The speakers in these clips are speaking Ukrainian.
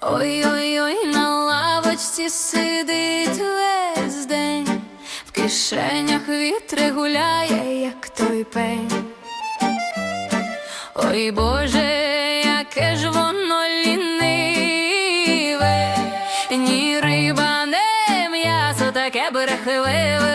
Ой-ой-ой, на лавочці сидить весь день, в кишенях вітри гуляє, як той пень. Ой Боже, таке брехливе.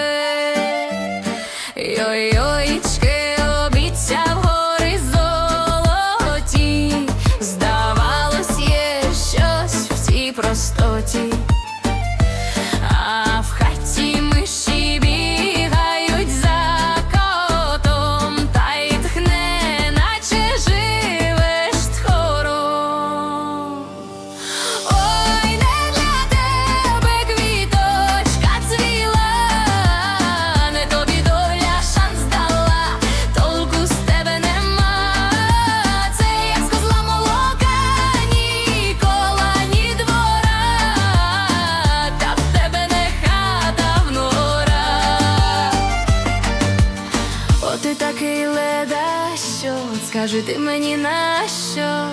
О, ти такий ледащо, скажи ти мені на що?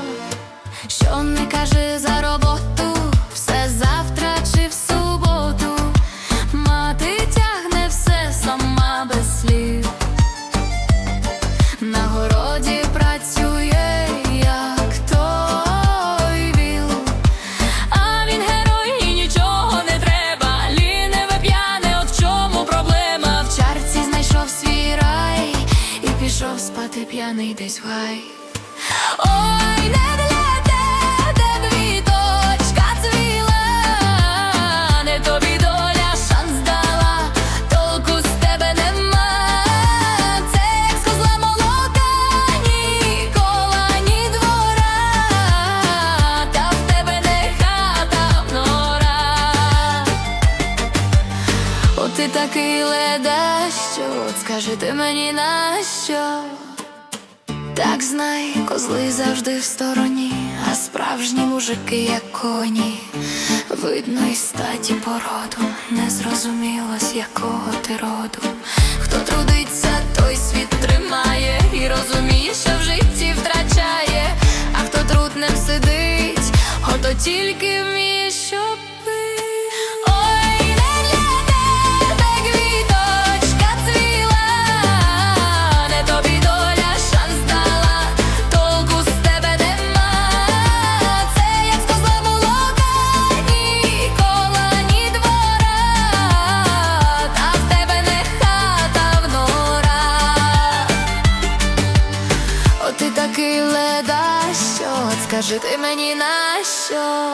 Що не кажи за спати десь гай. Ой, не для тебе квіточка цвіла, не тобі доля шанс дала, толку з тебе нема. Це як з молока, ні кола, ні двора, та в тебе не хата в нора. О, ти такий ледащо, от скажи ти мені на що? Так знай, козли завжди в стороні, а справжні мужики, як коні. Видно із статі породу, не зрозуміло, з якого ти роду. Хто трудиться, той світ тримає і розуміє, що в житті втрачає, а хто труднем сидить, ото тільки вміє, що такий ледащо, от скажи ти мені на що?